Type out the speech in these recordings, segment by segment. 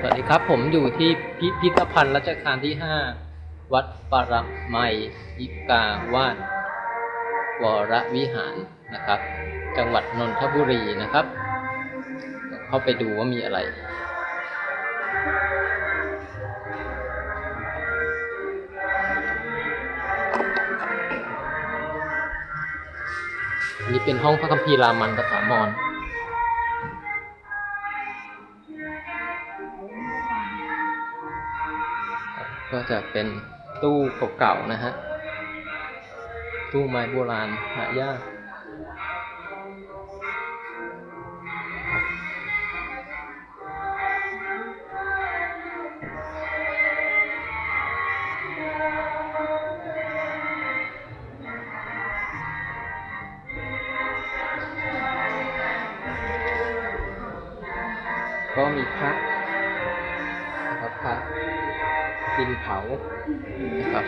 สวัสดีครับ ผมอยู่ที่พิพิธภัณฑ์รัชกาลที่ 5 วัดปรมัยยิกาวาดวรวิหารนะครับ จังหวัดนนทบุรีนะครับ เข้าไปดูว่ามีอะไรนนี้เป็นห้องพระคัมภีร์รามันภาษามอญ ก็จะเป็นตู้เก่าๆนะฮะ ตู้ไม้โบราณหายากก็มีพระนะครับพระ ดินเผานะครับ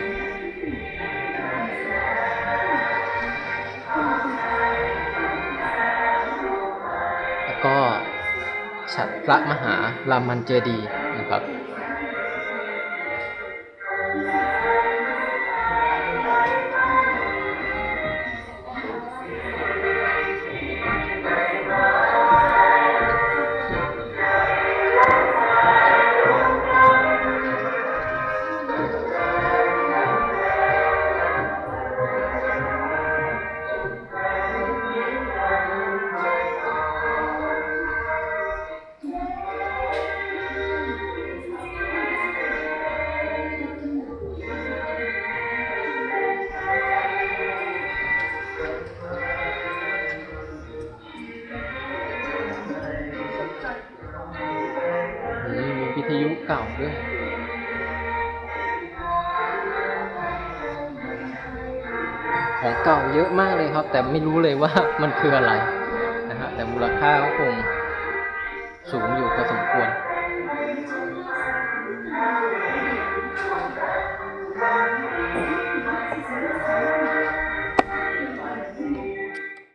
แล้วก็ฉัดพระมหารามันเจดีนะครับ ยุเก่าด้วยของเก่าเยอะมากเลยครับ แต่ไม่รู้เลยว่ามันคืออะไรนะฮะแต่มูลค่าก็คงสูงอยู่พอ